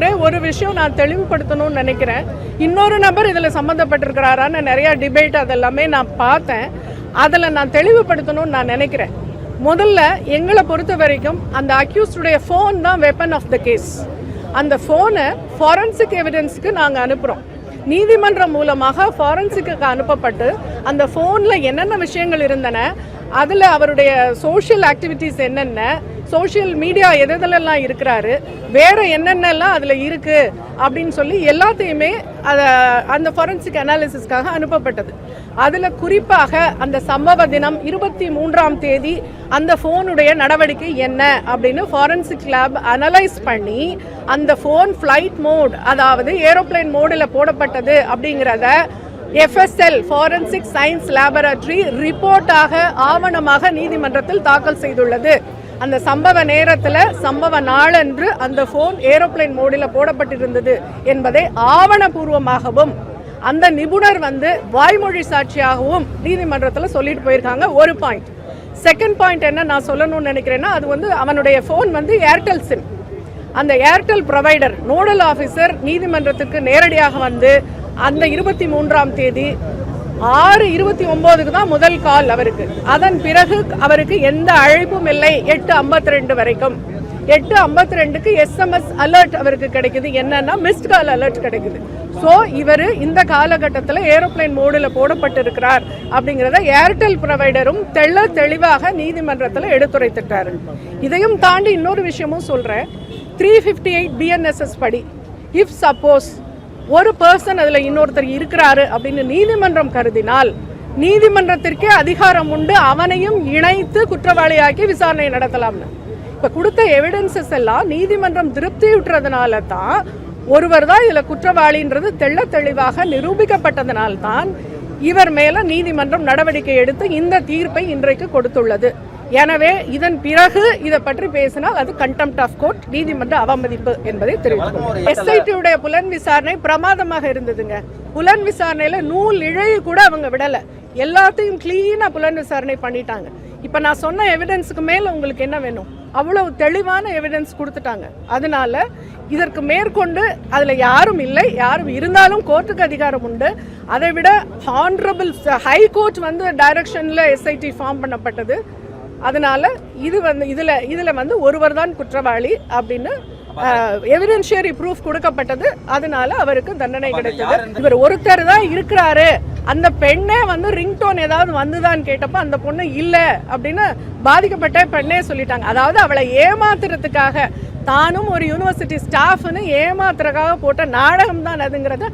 ஒரே ஒரு விஷயம் நான் தெளிவுபடுத்தணும்னு நினைக்கிறேன். இன்னொரு நபர் இதில் சம்மந்தப்பட்டிருக்கிறாரான்னு நிறையா டிபேட் அதெல்லாமே நான் பார்த்தேன். அதில் நான் தெளிவுபடுத்தணும்னு நான் நினைக்கிறேன். முதல்ல எங்களை பொறுத்த வரைக்கும் அந்த அக்யூஸ்டுடைய ஃபோன் தான் வெப்பன் ஆஃப் த கேஸ் அந்த ஃபோனை ஃபாரன்சிக் எவிடன்ஸுக்கு நாங்கள் அனுப்புகிறோம் நீதிமன்றம் மூலமாக ஃபாரன்சிக்கு அனுப்பப்பட்டு அந்த ஃபோனில் என்னென்ன விஷயங்கள் இருந்தன அதில் அவருடைய சோஷியல் ஆக்டிவிட்டீஸ் என்னென்ன சோஷியல் மீடியா எதெல்லாம் இருக்கிறாரு வேற என்னென்னலாம் அதில் இருக்குது அப்படின்னு சொல்லி எல்லாத்தையுமே அதை அந்த ஃபாரன்சிக் அனாலிசிஸ்க்காக அனுப்பப்பட்டது. அதில் குறிப்பாக அந்த சம்பவ தினம் இருபத்தி மூன்றாம் தேதி அந்த ஃபோனுடைய நடவடிக்கை என்ன அப்படின்னு ஃபாரன்சிக் லேப் அனலைஸ் பண்ணி அந்த ஃபோன் ஃப்ளைட் மோட் அதாவது ஏரோப்ளேன் மோடில் போடப்பட்டது அப்படிங்கிறத எஃப்எஸ்எல் ஃபாரன்சிக் சயின்ஸ் லேபரட்டரி ரிப்போர்ட்டாக ஆவணமாக நீதிமன்றத்தில் தாக்கல் செய்துள்ளது. அந்த சம்பவ நேரத்தில் சம்பவ நாளன்று அந்த ஃபோன் ஏரோப்ளேன் மோடில் போடப்பட்டிருந்தது என்பதை ஆவணபூர்வமாகவும் அந்த நிபுணர் வந்து வாய்மொழி சாட்சியாகவும் நீதிமன்றத்தில் சொல்லிட்டு போயிருக்காங்க. ஒரு பாயிண்ட் செகண்ட் பாயிண்ட் என்ன நான் சொல்லணும்னு நினைக்கிறேன்னா அது வந்து அவனுடைய ஃபோன் வந்து ஏர்டெல் சிம் அந்த ஏர்டெல் ப்ரொவைடர் நோடல் ஆஃபீஸர் நீதிமன்றத்துக்கு நேரடியாக வந்து அந்த இருபத்தி மூன்றாம் தேதி ஆறு இருபத்தி ஒம்போதுக்கு தான் முதல் கால் அவருக்கு. அதன் பிறகு அவருக்கு எந்த அழைப்பும் இல்லை. எட்டு ஐம்பத்தி ரெண்டு வரைக்கும். எட்டு ஐம்பத்தி ரெண்டுக்கு எஸ்எம்எஸ் அலர்ட் அவருக்கு கிடைக்குது. என்னன்னா மிஸ்ட் கால் அலர்ட் கிடைக்குது. ஸோ இவர் இந்த காலகட்டத்தில் ஏரோப்ளேன் மோடில் போடப்பட்டிருக்கிறார் அப்படிங்கிறத ஏர்டெல் ப்ரொவைடரும் தெள்ள தெளிவாக நீதிமன்றத்தில் எடுத்துரைத்துட்டார். இதையும் தாண்டி இன்னொரு விஷயமும் சொல்கிறேன் த்ரீ ஃபிஃப்டி எயிட் பிஎன்எஸ்எஸ் படி இஃப் சப்போஸ் ஒரு பர்சன் அதில் இன்னொருத்தர் இருக்கிறாரு அப்படின்னு நீதிமன்றம் கருதினால் நீதிமன்றத்திற்கே அதிகாரம் உண்டு அவனையும் இணைத்து குற்றவாளியாக்கி விசாரணை நடத்தலாம்னு. இப்போ கொடுத்த எவிடன்சஸ் எல்லாம் நீதிமன்றம் திருப்தியுற்றதுனால தான் ஒருவர் தான் இதில் குற்றவாளின்றது தெள்ள தெளிவாக நிரூபிக்கப்பட்டதனால் தான் இவர் மேலே நீதிமன்றம் நடவடிக்கை எடுத்து இந்த தீர்ப்பை இன்றைக்கு கொடுத்துள்ளது. எனவே இதன் பிறகு இதை பற்றி பேசினால் அது கண்டெம்ட் ஆஃப் கோர்ட் நீதிமன்ற அவமதிப்பு என்பதை தெரிவித்துள்ளது எஸ்ஐடியுடைய புலன் விசாரணை பிரமாதமாக இருந்ததுங்க. புலன் விசாரணையில நூல் இழைய கூட அவங்க விடல. எல்லாத்தையும் கிளீனா புலன் விசாரணை பண்ணிட்டாங்க. இப்ப நான் சொன்ன எவிடன்ஸுக்கு மேல உங்களுக்கு என்ன வேணும்? அவ்வளவு தெளிவான எவிடன்ஸ் கொடுத்துட்டாங்க. அதனால இதற்கு மேற்கொண்டு அதுல யாரும் இல்லை. யாரும் இருந்தாலும் கோர்ட்டுக்கு அதிகாரம் உண்டு. அதை விட ஹானரபிள் ஹை கோர்ட் வந்து டைரக்ஷன்ல எஸ்ஐடி ஃபார்ம் பண்ணப்பட்டது. அதனால இது வந்து இதுல இதுல வந்து ஒருவர் தான் குற்றவாளி அப்படின்னு எவிடென்ஷியரி ப்ரூஃப் கொடுக்கப்பட்டது. அதனால அவருக்கு தண்டனை கிடைத்தது. இவர் ஒருத்தர் தான் இருக்கிறாரு. அந்த பெண்ணே வந்து ரிங்டோன் ஏதாவது வந்துதான்னு கேட்டப்ப அந்த பொண்ணு இல்ல அப்படின்னு பாதிக்கப்பட்ட பெண்ணே சொல்லிட்டாங்க. அதாவது அவளை ஏமாத்துறதுக்காக தானும் ஒரு யூனிவர்சிட்டி ஸ்டாஃப்னு ஏமாத்துறதுக்காக போட்ட நாடகம் தான் அதுங்கிறத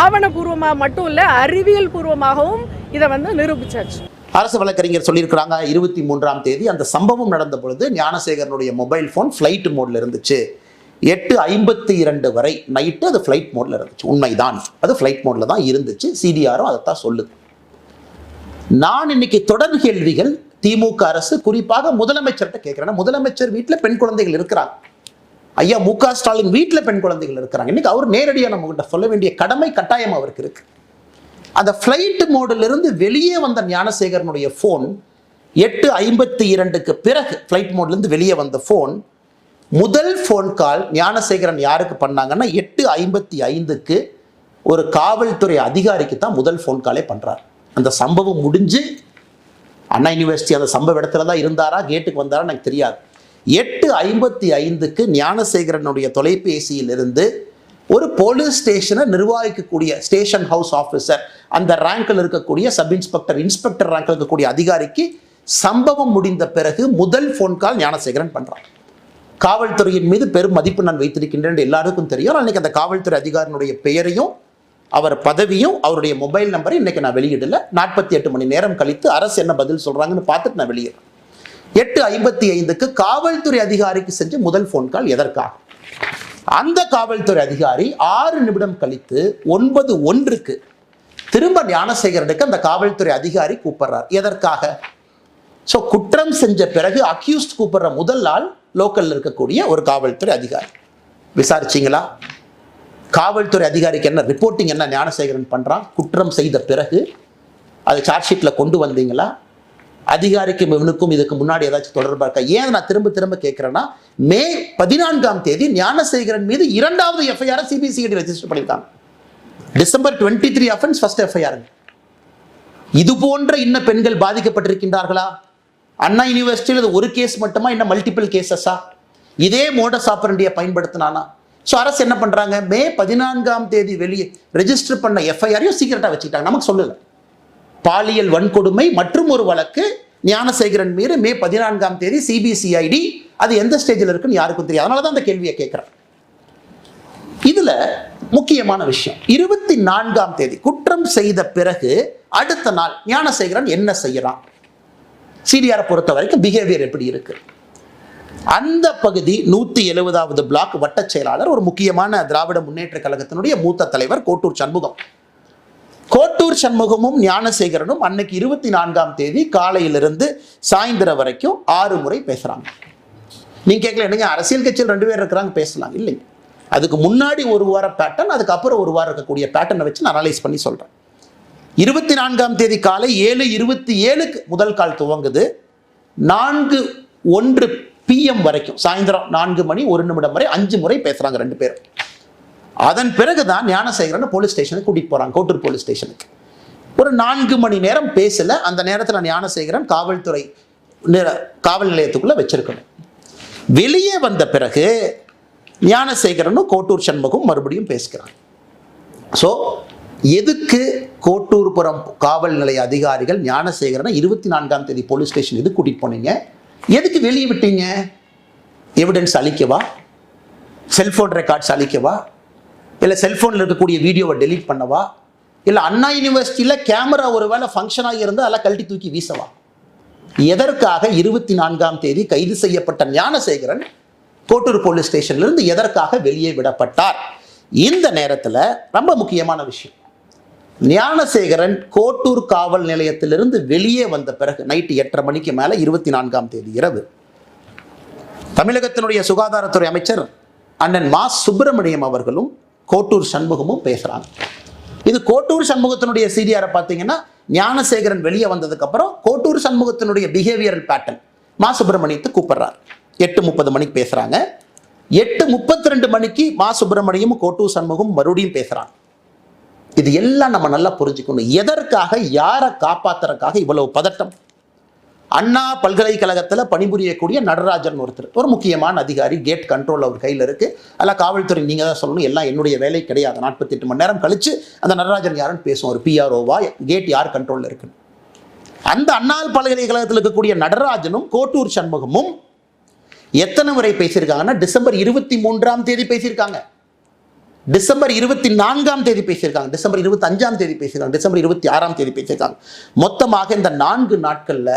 ஆவணபூர்வமா மட்டும் இல்ல அறிவியல் பூர்வமாகவும் இதை வந்து நிரூபிச்சாச்சு. அரசு வழக்கறிஞர் சொல்லியிருக்கிறாங்க இருபத்தி மூன்றாம் தேதி அந்த சம்பவம் நடந்த பொழுது ஞானசேகரனுடைய மொபைல் ஃபோன் ஃப்ளைட் மோட்ல இருந்துச்சு. எட்டு ஐம்பத்தி இரண்டு வரை நைட்டு அது ஃப்ளைட் மோட்ல இருந்துச்சு. உண்மைதான். அது ஃப்ளைட் மோட்ல தான் இருந்துச்சு. சிடிஆரும் அதைத்தான் சொல்லுது. நான் இன்னைக்கு தொடர் கேள்விகள் திமுக அரசு குறிப்பாக முதலமைச்சர்கிட்ட கேட்கிறேன். முதலமைச்சர் வீட்டில் பெண் குழந்தைகள் இருக்கிறாங்க. ஐயா மு க ஸ்டாலின் வீட்டில் பெண் குழந்தைகள் இருக்கிறாங்க. இன்னைக்கு அவர் நேரடியாக நம்மகிட்ட சொல்ல வேண்டிய கடமை கட்டாயம் அவருக்கு இருக்குது அந்த ஃப்ளைட் மோடிலிருந்து வெளியே வந்த ஞானசேகரனுடைய ஃபோன் எட்டு ஐம்பத்தி இரண்டுக்கு பிறகு ஃப்ளைட் மோட்லேருந்து வெளியே வந்த ஃபோன் முதல் ஃபோன் கால் ஞானசேகரன் யாருக்கு பண்ணாங்கன்னா எட்டு ஐம்பத்தி ஐந்துக்கு ஒரு காவல்துறை அதிகாரிக்கு தான் முதல் ஃபோன் காலே பண்ணுறார் அந்த சம்பவம் முடிஞ்சு அண்ணா யூனிவர்சிட்டி அந்த சம்பவ இடத்துல தான் இருந்தாரா? கேட்டுக்கு வந்தாரா எனக்கு தெரியாது. எட்டு ஐம்பத்தி ஐந்துக்கு ஞானசேகரனுடைய தொலைபேசியில் இருந்து ஒரு போலீஸ் ஸ்டேஷனை நிர்வகிக்கக்கூடிய ஸ்டேஷன் ஹவுஸ் ஆஃபீஸர் அந்த ரேங்கில் இருக்கக்கூடிய சப் இன்ஸ்பெக்டர் இன்ஸ்பெக்டர் ரேங்கில் இருக்கக்கூடிய அதிகாரிக்கு சம்பவம் முடிந்த பிறகு முதல் ஃபோன் கால் ஞானசேகரன் பண்ணுறான் காவல்துறையின் மீது பெரும் மதிப்பு நான் வைத்திருக்கின்றேன் என்று எல்லாருக்கும் தெரியும். அன்னைக்கு அந்த காவல்துறை அதிகாரினுடைய பெயரையும் அவர் பதவியும் அவருடைய மொபைல் நம்பரையும் இன்றைக்கி நான் வெளியிடல. நாற்பத்தி எட்டு மணி நேரம் கழித்து அரசு என்ன பதில் சொல்கிறாங்கன்னு பார்த்துட்டு நான் வெளியிடுறேன் எட்டு ஐம்பத்தி ஐந்துக்கு காவல்துறை அதிகாரிக்கு செஞ்ச முதல் ஃபோன் கால் எதற்காக? அந்த காவல்துறை அதிகாரி ஆறு நிமிடம் கழித்து ஒன்பது ஒன்றுக்கு திரும்ப ஞானசேகரனுக்கு அந்த காவல்துறை அதிகாரி கூப்பிடுறார். எதற்காக? ஸோ குற்றம் செஞ்ச பிறகு அக்யூஸ்ட் கூப்பிடுற முதல் ஆள் லோக்கல்ல இருக்கக்கூடிய ஒரு காவல்துறை அதிகாரி. விசாரிச்சீங்களா? காவல்துறை அதிகாரிக்கு என்ன ரிப்போர்ட்டிங் என்ன ஞானசேகரன் பண்றான்? குற்றம் செய்த பிறகு அதை சார்ஜ் ஷீட்ல கொண்டு வந்தீங்களா? அதிகாரிக்கும் இவனுக்கும் இதுக்கு முன்னாடி ஏதாச்சும் தொடர்பாக இருக்கா? ஏன் நான் திரும்ப திரும்ப கேட்கிறேன்னா மே பதினான்காம் தேதி ஞானசேகரன் மீது இரண்டாவது எஃப்ஐஆர் சிபிசிஐடி ரெஜிஸ்டர் பண்ணியிருக்காங்க. December twenty three offence first FIR இது போன்ற இன்ன பெண்கள் பாதிக்கப்பட்டிருக்கின்றார்களா? அண்ணா யூனிவர்சிட்டியில் இது ஒரு கேஸ் மட்டுமா? இன்னும் மல்டிபிள் கேசஸா இதே மோடஸ் ஆப்பரண்டியை பயன்படுத்தினானா? ஸோ அரசு என்ன பண்ணுறாங்க மே பதினான்காம் தேதி வெளியே ரெஜிஸ்டர் பண்ண எஃப்ஐஆரையும் சீக்கிரட்டாக வச்சுக்கிட்டாங்க. நமக்கு சொல்லலை. பாலியல் வன்கொடுமை மற்றும் ஒரு வழக்கு ஞானசேகரன் மீது மே பதினான்காம் தேதி சிபிசிஐடி அது எந்த ஸ்டேஜில் இருக்குன்னு யாருக்கும் தெரியாது. அதனால தான் அந்த கேள்வியை கேட்குறேன். இதில் முக்கியமான விஷயம். இருபத்தி நான்காம் தேதி குற்றம் செய்த பிறகு அடுத்த நாள் ஞானசேகரன் என்ன செய்யறான் சிடிஆரை பொறுத்த வரைக்கும் பிஹேவியர் எப்படி இருக்கு? அந்த பகுதி நூத்தி எழுபதாவது பிளாக் வட்ட செயலாளர் ஒரு முக்கியமான திராவிட முன்னேற்ற கழகத்தினுடைய மூத்த தலைவர் கோட்டூர் சண்முகம். கோட்டூர் சண்முகமும் ஞானசேகரனும் அன்னைக்கு இருபத்தி நான்காம் தேதி காலையிலிருந்து சாயந்தரம் வரைக்கும் ஆறு முறை பேசுறாங்க. நீங்க கேட்கல என்னங்க அரசியல் கட்சியில் ரெண்டு பேர் இருக்கிறாங்க பேசலாம். இல்லைங்க. அதுக்கு முன்னாடி ஒரு வார பேட்டர்ன் அதுக்கப்புறம் ஒரு வாரம் இருக்கக்கூடிய பேட்டர்னை வச்சு நான் அனலைஸ் பண்ணி சொல்றேன். இருபத்தி நான்காம் தேதி காலை ஏழு இருபத்தி ஏழுக்கு முதல் கால் துவங்குது. நான்கு ஒன்று பிஎம் வரைக்கும் சாயந்தரம் நான்கு மணி ஒரு நிமிடம் வரை அஞ்சு முறை பேசுறாங்க ரெண்டு பேரும். அதன் பிறகுதான் ஞானசேகரன் போலீஸ் ஸ்டேஷனுக்கு கூட்டிகிட்டு போகிறான் கோட்டூர் போலீஸ் ஸ்டேஷனுக்கு ஒரு நான்கு மணி நேரம் பேசல அந்த நேரத்தில் ஞானசேகரன் காவல்துறை நிற- காவல் நிலையத்துக்குள்ளே வச்சிருக்கணும். வெளியே வந்த பிறகு ஞானசேகரனும் கோட்டூர் சண்முகம் மறுபடியும் பேசுகிறாங்க ஸோ எதுக்கு கோட்டூர்புரம் காவல் நிலைய அதிகாரிகள் ஞானசேகரனை இருபத்தி நான்காம் தேதி போலீஸ் ஸ்டேஷன் எது கூட்டிகிட்டு போனீங்க? எதுக்கு வெளியே விட்டீங்க? எவிடன்ஸ் அழிக்கவா செல்ஃபோன் ரெக்கார்ட்ஸ் அழிக்கவா இல்லை செல்ஃபோனில் இருக்கக்கூடிய வீடியோவை டெலீட் பண்ணவா? இல்லை அண்ணா யூனிவர்சிட்டியில் கேமரா ஒரு வேளை ஃபங்க்ஷன் ஆகியிருந்தால் அதெல்லாம் கழட்டி தூக்கி வீசவா? எதற்காக இருபத்தி நான்காம் தேதி கைது செய்யப்பட்ட ஞானசேகரன் கோட்டூர் போலீஸ் ஸ்டேஷன்லேருந்து எதற்காக வெளியே விடப்பட்டார்? இந்த நேரத்தில் ரொம்ப முக்கியமான விஷயம். ஞானசேகரன் கோட்டூர் காவல் நிலையத்திலிருந்து வெளியே வந்த பிறகு நைட்டு எட்டரை மணிக்கு மேலே இருபத்தி நான்காம் தேதி இரவு தமிழகத்தினுடைய சுகாதாரத்துறை அமைச்சர் அண்ணன் மா. சுப்பிரமணியம் அவர்களும் கோட்டூர் சண்முகமும் பேசுகிறாங்க இது கோட்டூர் சண்முகத்தினுடைய சிடிஆரை பார்த்தீங்கன்னா ஞானசேகரன் வெளியே வந்ததுக்கப்புறம் கோட்டூர் சண்முகத்தினுடைய பிஹேவியரல் பேட்டர்ன் மா சுப்பிரமணியத்தை கூப்பிடுறார். எட்டு முப்பது மணிக்கு பேசுகிறாங்க எட்டு முப்பத்தி ரெண்டு மணிக்கு மா சுப்பிரமணியமும் கோட்டூர் சண்முகம் மறுபடியும் பேசுகிறாங்க இது எல்லாம் நம்ம நல்லா புரிஞ்சுக்கணும். எதற்காக யாரை காப்பாத்துறதுக்காக இவ்வளவு பதட்டம்? அண்ணா பல்கலைக்கழகத்தில் பணிபுரியக்கூடிய நடராஜன் ஒருத்தர். ஒரு முக்கியமான அதிகாரி கேட் கண்ட்ரோல் அவர் கையில் இருக்குது அதில் காவல்துறை நீங்கள் தான் சொல்லணும் எல்லாம் என்னுடைய வேலை கிடையாது. நாற்பத்தி எட்டு மணி நேரம் கழிச்சு அந்த நடராஜன் யாருன்னு பேசுவோம். ஒரு பிஆர்ஓவா கேட் யார் கண்ட்ரோலில் இருக்குன்னு. அந்த அண்ணால் பல்கலைக்கழகத்தில் இருக்கக்கூடிய நடராஜனும் கோட்டூர் சண்முகமும் எத்தனை முறை பேசியிருக்காங்கன்னா டிசம்பர் இருபத்தி மூன்றாம் தேதி பேசியிருக்காங்க. டிசம்பர் இருபத்தி நான்காம் தேதி பேசியிருக்காங்க. டிசம்பர் இருபத்தி அஞ்சாம் தேதி பேசியிருக்காங்க. டிசம்பர் இருபத்தி ஆறாம் தேதி பேசியிருக்காங்க. மொத்தமாக இந்த நான்கு நாட்களில்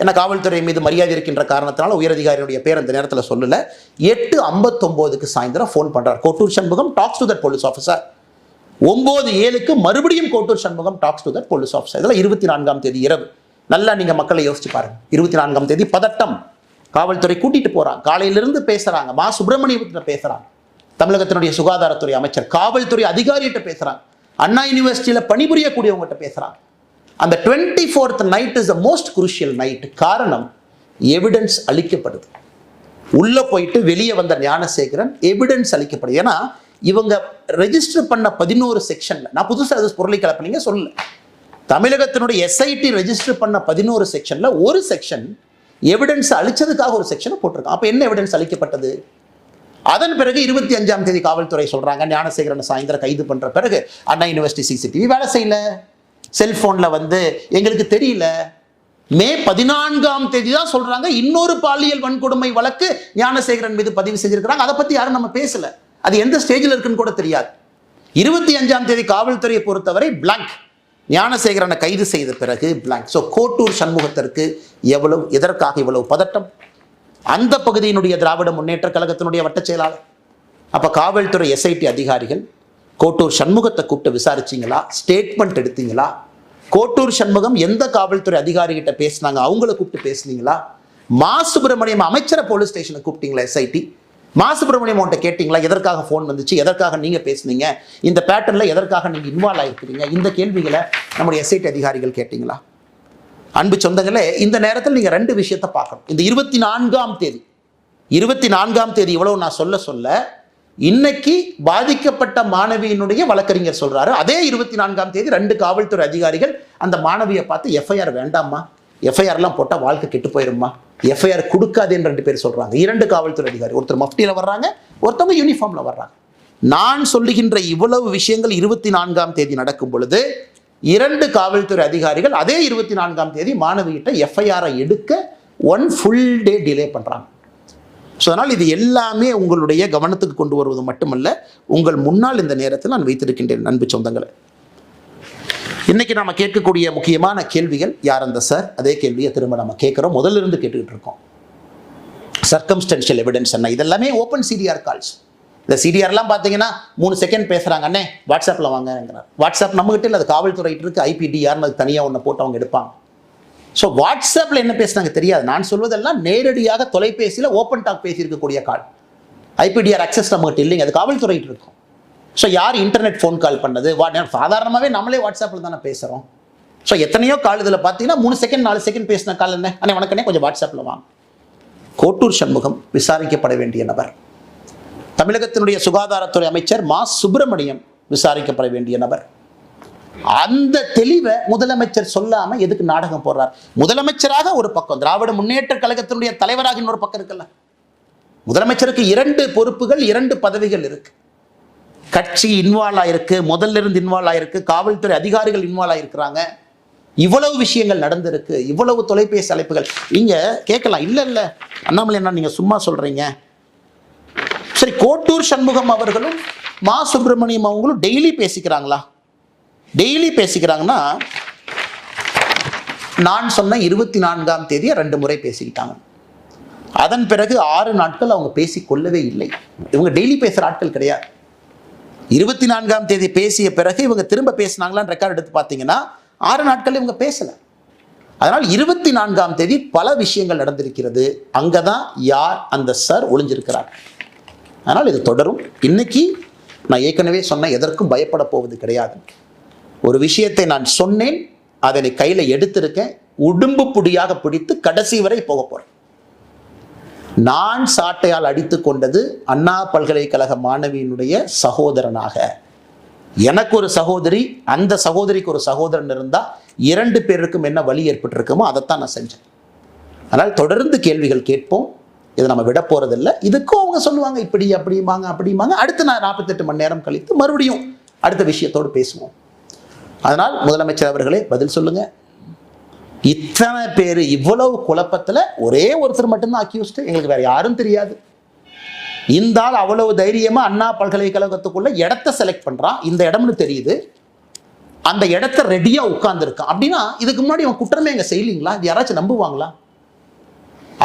என்ன காவல்துறை மீது மரியாதை இருக்கின்ற காரணத்தினால உயரதிகாரியுடைய பேர் அந்த நேரத்தில் சொல்லல. எட்டு ஐம்பத்தொம்போதுக்கு சாயந்தரம் ஃபோன் பண்றார். Kottur Shanmugam talks to that police officer ஒன்பது ஏழுக்கு மறுபடியும் Kottur Shanmugam talks to that police officer இதெல்லாம் இருபத்தி நான்காம் தேதி இரவு. நல்லா நீங்க மக்களை யோசிச்சு பாருங்க. இருபத்தி நான்காம் தேதி பதட்டம். காவல்துறை கூட்டிட்டு போறாங்க. காலையிலிருந்து பேசுறாங்க. மா. சுப்பிரமணியத்தில் பேசுறாங்க. தமிழகத்தினுடைய சுகாதாரத்துறை அமைச்சர் காவல்துறை அதிகாரிகிட்ட பேசுறாங்க. அண்ணா யூனிவர்சிட்டியில பணிபுரியக்கூடியவங்ககிட்ட பேசுறாங்க. அந்த twenty fourth night is the most crucial night காரணம் எவிடன்ஸ் அளிக்கப்படுது. உள்ளே போயிட்டு வெளியே வந்த ஞானசேகரன் எவிடன்ஸ் அளிக்கப்படுது ஏன்னா இவங்க ரெஜிஸ்டர் பண்ண பதினோரு செக்ஷனில் நான் புதுசாக அது பொருளை கலப்பினீங்க சொல்லல தமிழகத்தினுடைய எஸ்ஐடி ரெஜிஸ்டர் பண்ண பதினோரு செக்ஷனில் ஒரு செக்ஷன் எவிடன்ஸ் அழிச்சதுக்காக ஒரு செக்ஷனை போட்டிருக்கான். அப்போ என்ன எவிடன்ஸ் அளிக்கப்பட்டது? அதன் பிறகு இருபத்தி அஞ்சாம் தேதி காவல்துறை சொல்கிறாங்க ஞானசேகரனை சாயந்தரம் கைது பண்ணுற பிறகு அண்ணா யூனிவர்சிட்டி சிசிடிவி வேலை செய்யல. செல்போன்ல வந்து எங்களுக்கு தெரியல. மே பதினான்காம் தேதி தான் சொல்றாங்க இன்னொரு பாலியல் வன்கொடுமை வழக்கு ஞானசேகரன் மீது பதிவு செஞ்சிருக்கிறாங்க. அதை பத்தி யாரும் நம்ம பேசல. அது எந்த ஸ்டேஜில் இருக்குன்னு கூட தெரியாது. இருபத்தி அஞ்சாம் தேதி காவல்துறையை பொறுத்தவரை பிளாங்க் ஞானசேகரனை கைது செய்த பிறகு பிளாங்க் ஸோ கோட்டூர் சண்முகத்திற்கு எவ்வளவு எதற்காக இவ்வளவு பதட்டம்? அந்த பகுதியினுடைய திராவிட முன்னேற்ற கழகத்தினுடைய வட்டச் செயலாளர். அப்போ காவல்துறை எஸ்ஐடி அதிகாரிகள் கோட்டூர் சண்முகத்தை கூப்பிட்டு விசாரிச்சீங்களா? ஸ்டேட்மெண்ட் எடுத்தீங்களா? கோட்டூர் சண்முகம் எந்த காவல்துறை அதிகாரிகிட்ட பேசுனாங்க? அவங்கள கூப்பிட்டு பேசுனீங்களா? மா சுப்பிரமணியம் அமைச்சரை போலீஸ் ஸ்டேஷனை கூப்பிட்டீங்களா எஸ்ஐடி மா சுப்பிரமணியம் உன்ட்ட கேட்டிங்களா? எதற்காக ஃபோன் வந்துச்சு? எதற்காக நீங்கள் பேசுனீங்க? இந்த பேட்டர்னில் எதற்காக நீங்கள் இன்வால்வ் ஆகிருக்கிறீங்க இந்த கேள்விகளை நம்முடைய எஸ்ஐடி அதிகாரிகள் கேட்டிங்களா? அன்பு சொந்தங்களே இந்த நேரத்தில் நீங்கள் ரெண்டு விஷயத்தை பார்க்கணும். இந்த இருபத்தி நான்காம் தேதி இருபத்தி நான்காம் தேதி இவ்வளவு நான் சொல்ல சொல்ல இன்னைக்கு பாதிக்கப்பட்ட மாணவியினுடைய வழக்கறிஞர் சொல்றாரு. அதே இருபத்தி நான்காம் தேதி ரெண்டு காவல்துறை அதிகாரிகள் அந்த மாணவியை பார்த்து எஃப்ஐஆர் வேண்டாம்மா. எஃப்ஐஆர்லாம் போட்டால் வாழ்க்கை கெட்டு போயிருமா எஃப்ஐஆர் கொடுக்காதேன்னு ரெண்டு பேர் சொல்றாங்க. இரண்டு காவல்துறை அதிகாரி ஒருத்தர் மஃப்டியில் வர்றாங்க ஒருத்தவங்க யூனிஃபார்ம்ல வர்றாங்க. நான் சொல்லுகின்ற இவ்வளவு விஷயங்கள் இருபத்தி நான்காம் தேதி நடக்கும் பொழுது இரண்டு காவல்துறை அதிகாரிகள் அதே இருபத்தி நான்காம் தேதி மாணவியிட்ட எஃப்ஐஆரை எடுக்க ஒன் ஃபுல் டே டிலே பண்ணுறாங்க ஸோ அதனால் இது எல்லாமே உங்களுடைய கவனத்துக்கு கொண்டு வருவது மட்டுமல்ல உங்கள் முன்னால் இந்த நேரத்தில் நான் வைத்திருக்கின்றேன் அன்பு சொந்தங்களை. இன்னைக்கு நம்ம கேட்கக்கூடிய முக்கியமான கேள்விகள் யார் அந்த சார்? அதே கேள்வியை திரும்ப நம்ம கேட்குறோம். முதல்ல இருந்து கேட்டுக்கிட்டு இருக்கோம். சர்க்கம்ஸ்டன்ஷியல் எவிடன்ஸ் என்ன? இதெல்லாமே ஓப்பன் சிடிஆர் கால்ஸ் இந்த சிடிஆர்லாம் பார்த்தீங்கன்னா மூணு செகண்ட் பேசுகிறாங்க அண்ணே வாட்ஸ்அப்பில் வாங்கிறார் வாட்ஸ்அப் நம்மகிட்ட இல்லை அது காவல்துறையிட்டு இருக்கு ஐபிடிஆர்னு அது தனியாக ஒன்று போட்டு அவங்க எடுப்பாங்க. ஸோ வாட்ஸ்அப்பில் என்ன பேசுனாங்க தெரியாது. நான் சொல்வதெல்லாம் நேரடியாக தொலைபேசியில் ஓப்பன் டாக் பேசியிருக்கக்கூடிய கால். ஐபிடிஆர் அக்சஸ் நம்மகிட்ட இல்லைங்க. அது காவல்துறையிட்டு இருக்கும். ஸோ யார் இன்டர்நெட் ஃபோன் கால் பண்ணது? வா சாதாரணமாகவே நம்மளே வாட்ஸ்அப்பில் தானே பேசுகிறோம் ஸோ எத்தனையோ கால் இதில் பார்த்தீங்கன்னா மூணு செகண்ட் நாலு செகண்ட் பேசின கால் என்ன? அண்ணே வணக்கண்ணே கொஞ்சம் வாட்ஸ்அப்பில் வாங்க. கோட்டூர் சண்முகம் விசாரிக்கப்பட வேண்டிய நபர். தமிழகத்தினுடைய சுகாதாரத்துறை அமைச்சர் மா. சுப்பிரமணியம் விசாரிக்கப்பட வேண்டிய நபர். அந்த தெளிவை முதலமைச்சர் சொல்லாம எதுக்கு நாடகம் போடுறார்? முதலமைச்சராக ஒரு பக்கம் திராவிட முன்னேற்ற கழகத்தினுடைய தலைவராக இன்னொரு பக்கம் இருக்குல்ல. முதலமைச்சருக்கு இரண்டு பொறுப்புகள் இரண்டு பதவிகள் இருக்கு. கட்சி இன்வால்வ் ஆயிருக்கு முதல்ல இருந்து இன்வால்வ் ஆயிருக்கு காவல்துறை அதிகாரிகள் இன்வால்வ் ஆயிருக்கிறாங்க. இவ்வளவு விஷயங்கள் நடந்திருக்கு இவ்வளவு தொலைபேசி அழைப்புகள். நீங்க கேட்கலாம் இல்ல இல்ல. அண்ணாமலை என்ன நீங்க சும்மா சொல்றீங்க. சரி கோட்டூர் சண்முகம் அவர்களும் மா சுப்பிரமணியம் அவங்களும் டெய்லி பேசிக்கிறாங்களா? டெய்லி பேசிக்கிறாங்கன்னா நான் சொன்ன இருபத்தி நான்காம் தேதியை ரெண்டு முறை பேசிக்கிட்டாங்க. அதன் பிறகு ஆறு நாட்கள் அவங்க பேசி கொள்ளவே இல்லை. இவங்க டெய்லி பேசுகிற ஆட்கள் கிடையாது. இருபத்தி நான்காம் தேதி பேசிய பிறகு இவங்க திரும்ப பேசினாங்களான்னு ரெக்கார்ட் எடுத்து பார்த்தீங்கன்னா ஆறு நாட்கள் இவங்க பேசலை. அதனால் இருபத்தி நான்காம் தேதி பல விஷயங்கள் நடந்திருக்கிறது. அங்கே தான் யார் அந்த சார் ஒளிஞ்சிருக்கிறார். அதனால் இது தொடரும். இன்னைக்கு நான் ஏற்கனவே சொன்ன எதற்கும் பயப்பட போவது கிடையாது. ஒரு விஷயத்தை நான் சொன்னேன் அதனை கையில் எடுத்திருக்கேன் உடும்பு புடியாக பிடித்து கடைசி வரை போக போகிறேன் நான் சாட்டையால் அடித்து கொண்டது அண்ணா பல்கலைக்கழக மாணவியினுடைய சகோதரனாக. எனக்கு ஒரு சகோதரி அந்த சகோதரிக்கு ஒரு சகோதரன் இருந்தால் இரண்டு பேருக்கும் என்ன வழி ஏற்பட்டிருக்குமோ அதைத்தான் நான் செஞ்சேன். அதனால் தொடர்ந்து கேள்விகள் கேட்போம். இதை நம்ம விட போகிறதில்ல இதுக்கும் அவங்க சொல்லுவாங்க இப்படி அப்படிம்பாங்க அப்படிம்பாங்க. அடுத்து நான் நாற்பத்தெட்டு மணி நேரம் கழித்து மறுபடியும் அடுத்த விஷயத்தோடு பேசுவோம். அதனால் முதலமைச்சர் அவர்களே பதில் சொல்லுங்க. இத்தனை பேர் இவ்வளவு குழப்பத்தில் ஒரே ஒருத்தர் மட்டும்தான் அக்யூஸ்டு எங்களுக்கு வேற யாரும் தெரியாது. இந்த ஆள் அவ்வளவு தைரியமாக அண்ணா பல்கலைக்கழகத்துக்குள்ள இடத்த செலக்ட் பண்ணுறான் இந்த இடம்னு தெரியுது. அந்த இடத்த ரெடியாக உட்கார்ந்துருக்கான் அப்படின்னா இதுக்கு முன்னாடி அவன் குற்றமே எங்க செய்யலீங்களா? இது யாராச்சும் நம்புவாங்களா?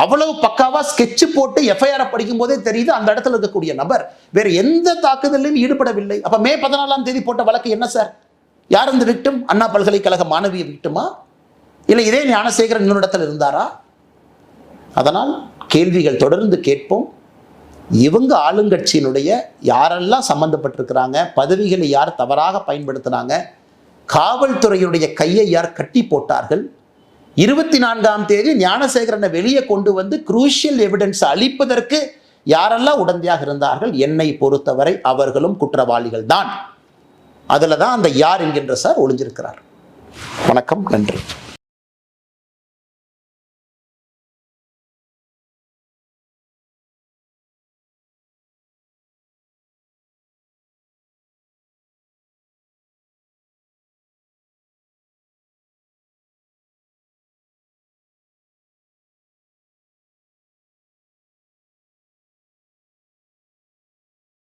அவ்வளவு பக்காவா ஸ்கெட்ச் போட்டு எஃப்ஐஆரை படிக்கும் போதே தெரியுது அந்த இடத்துல இருக்கக்கூடிய நபர். வேற எந்த தாக்குதலையும் ஈடுபடவில்லை. அப்ப மே பதினாலாம் தேதி போட்ட வழக்கு என்ன சார் யார் அந்த விக்டம் அண்ணா பல்கலைக்கழக மாணவிய விக்டமா இல்லை இதே ஞானசேகரன் இன்னொரு இருந்தாரா? அதனால் கேள்விகள் தொடர்ந்து கேட்போம். இவங்க ஆளுங்கட்சியினுடைய யாரெல்லாம் சம்பந்தப்பட்டிருக்கிறாங்க? பதவிகளை யார் தவறாக பயன்படுத்தினாங்க? காவல்துறையுடைய கையை யார் கட்டி போட்டார்கள்? இருபத்தி நான்காம் தேதி ஞானசேகரனை வெளியே கொண்டு வந்து குரூஷியல் எவிடன்ஸ் அளிப்பதற்கு யாரெல்லாம் உடந்தையாக இருந்தார்கள்? என்னை பொறுத்தவரை அவர்களும் குற்றவாளிகள் தான் அதில் தான் அந்த யார் என்கின்ற சார் ஒளிஞ்சிருக்கிறார். வணக்கம் நன்றி.